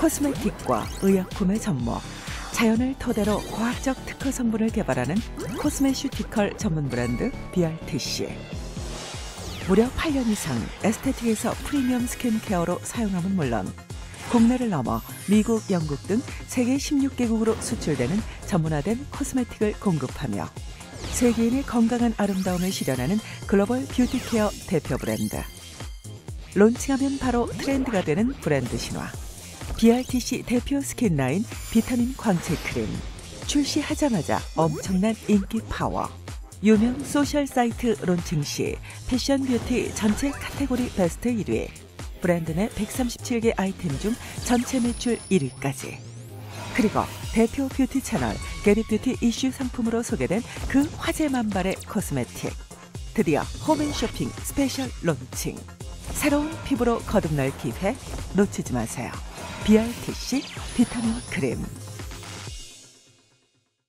코스메틱과 의약품의 접목, 자연을 토대로 과학적 특허 성분을 개발하는 코스메슈티컬 전문 브랜드 BRTC. 무려 8년 이상 에스테틱에서 프리미엄 스킨케어로 사용함은 물론 국내를 넘어 미국, 영국 등 세계 16개국으로 수출되는 전문화된 코스메틱을 공급하며 세계인의 건강한 아름다움을 실현하는 글로벌 뷰티 케어 대표 브랜드. 론칭하면 바로 트렌드가 되는 브랜드 신화. BRTC 대표 스킨 라인 비타민 광채 크림. 출시하자마자 엄청난 인기 파워. 유명 소셜 사이트 론칭 시 패션 뷰티 전체 카테고리 베스트 1위. 브랜드 내 137개 아이템 중 전체 매출 1위까지. 그리고 대표 뷰티 채널 게리 뷰티 이슈 상품으로 소개된 그 화제 만발의 코스메틱. 드디어 홈앤쇼핑 스페셜 론칭. 새로운 피부로 거듭날 기회 놓치지 마세요. BRTC 비타민 크림.